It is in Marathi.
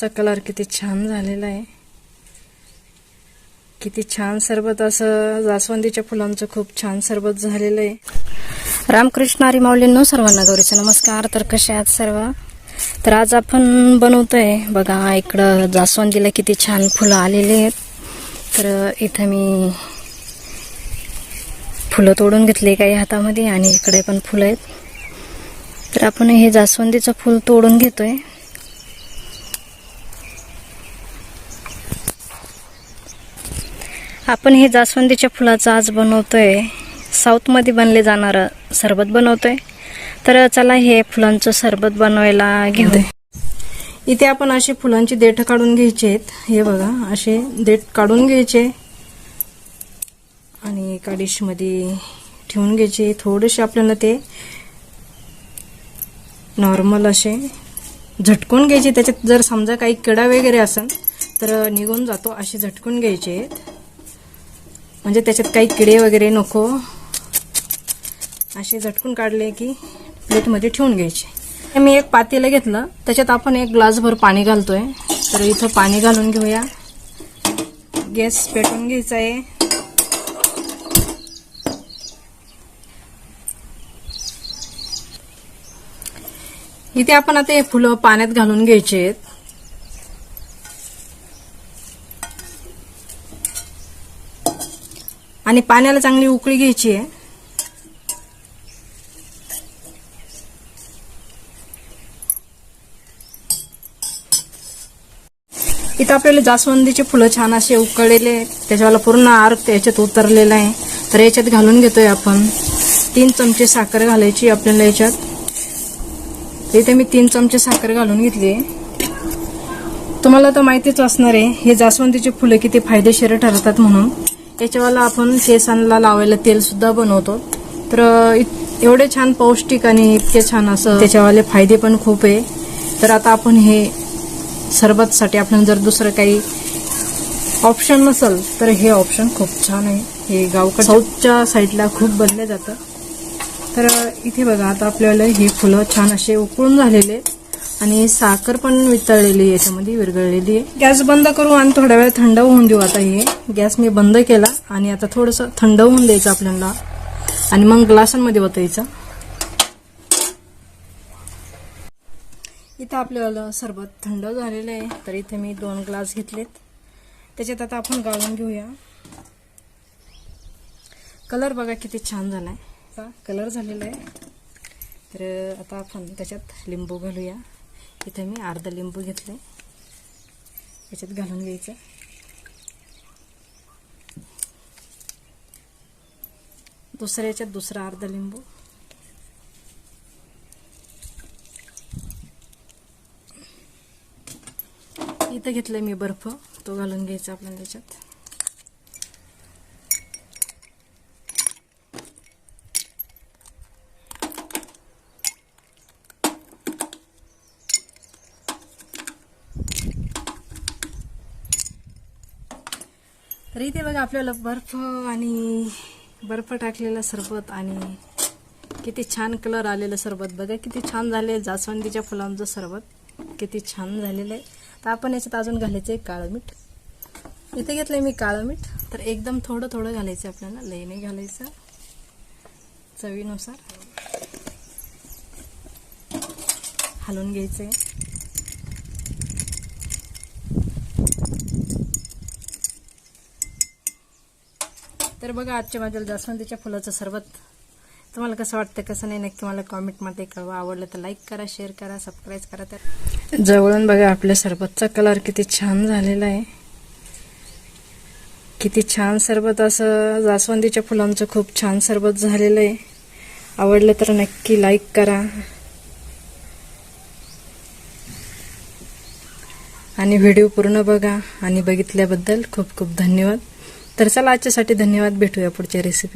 चा कलर किती छान झालेला आहे. किती छान सरबत असं जास्वंदीच्या फुलांचं खूप छान सरबत झालेलं आहे. रामकृष्ण हरी माऊलींनो सर्वांना गौरीचा नमस्कार. तर कसे आहात सर्व? तर आज आपण बनवतोय बघा इकडं जास्वंदीला किती छान फुलं आलेली आहेत. तर इथं मी फुलं तोडून घेतली काही हातामध्ये आणि इकडे पण फुलं आहेत. तर आपण हे जास्वंदीचं फुल तोडून घेतोय. आपण हे जास्वंदीच्या फुलाचं आज बनवतोय. साऊथमध्ये बनले जाणारं सरबत बनवतोय. तर चला हे फुलांचं सरबत बनवायला घेऊ इथे आपण अशी फुलांची देठ काढून घ्यायचे आहेत. हे बघा असे देठ काढून घ्यायचे. आणि एका डिशमध्ये ठेवून घ्यायचे. थोडेसे आपल्याला ते नॉर्मल असे झटकून घ्यायचे. त्याच्यात जर समजा काही किडा वगैरे असेल तर निघून जातो. असे झटकून घ्यायचे आहेत. म्हणजे त्याच्यात काही किडे वगैरे नको. असे झटकून काढले की प्लेटमध्ये ठेवून घ्यायचे. मी एक पातेलं घेतलं. त्याच्यात आपण एक ग्लासभर पाणी घालतोय. तर इथं पाणी घालून घेऊया. गॅस पेटवून घ्यायचा आहे. इथे आपण आता हे फुलं पाण्यात घालून घ्यायचे आहेत आणि पाण्याला चांगली उकळी घ्यायची आहे. इथं आपल्याला जास्वंदीचे फुलं छान असे उकळलेले त्याच्यावाला पूर्ण आर्क याच्यात उतरलेला आहे. तर याच्यात घालून घेतोय आपण. तीन चमचे साखर घालायची आपल्याला याच्यात. इथे मी तीन चमचे साखर घालून घेतली तुम्हाला तर माहितीच असणार आहे हे जास्वंदीचे फुलं किती फायदेशीर ठरतात म्हणून. याच्यावाला आपण केसांना लावायला तेल सुद्धा बनवतो. तर इत- एवढे छान पौष्टिक आणि इतके छान असं त्याच्यावाले फायदे पण खूप आहे. तर आता आपण हे सरबतसाठी आपण जर दुसरं काही ऑप्शन नसेल तर हे ऑप्शन खूप छान आहे. हे गावकड साऊथच्या साईडला खूप बनलं जातं. तर इथे बघा आता आपल्याला हे फुलं छान असे उकळून झालेले आहेत. आणि साखर पण वितळलेली याच्यामध्ये विरघळलेली आहे. गॅस बंद करू आणि थोड्या वेळ थंड होऊन देऊ आता हे. गॅस मी बंद केला आणि आता थोडंसं थंड होऊन द्यायचं आपल्याला. आणि मग ग्लासांमध्ये ओतायचं इथं आपल्याला सरबत थंड झालेलं आहे तर इथे मी दोन ग्लास घेतलेत. त्याच्यात आता आपण गाळून घेऊया. कलर बघा किती छान झाला आहे कलर झालेला आहे. तर आता आपण त्याच्यात लिंबू घालूया. इथे मी अर्धा लिंबू घेतले. याच्यात घालून घ्यायचं. दुसऱ्या याच्यात दुसरा अर्धा लिंबू. इथं घेतलं मी बर्फ. तो घालून घ्यायचा आपल्याला त्याच्यात. तर इथे बघा आपल्याला बर्फ आणि बर्फ टाकलेलं सरबत आणि किती छान कलर आलेलं सरबत. बघा किती छान झाले जास्वंदीच्या फुलांचं सरबत. किती छान झालेलं आहे. तर आपण याच्यात अजून घालायचं आहे काळं मीठ. इथे घेतलंय मी काळं मीठ. तर एकदम थोडं थोडं घालायचं आपल्याला. लई नाही घालायचं. चवीनुसार. हलवून घ्यायचं आहे तर बघा आजच्या माझ्या जास्वंदीच्या फुलाचं सरबत. तुम्हाला कसं वाटतं कसं नाही नक्की मला कॉमेंटमध्ये कळवा. आवडलं तर लाईक करा शेअर करा सबस्क्राईब करा. तर जवळून बघा आपल्या सरबतचा कलर किती छान झालेला आहे. किती छान सरबत असं जास्वंदीच्या फुलांचं खूप छान सरबत झालेलं आहे. आवडलं तर नक्की लाईक करा. आणि व्हिडिओ पूर्ण बघा. आणि बघितल्याबद्दल खूप खूप धन्यवाद. तर चला आजच्यासाठी धन्यवाद. भेटूया पुढच्या रेसिपी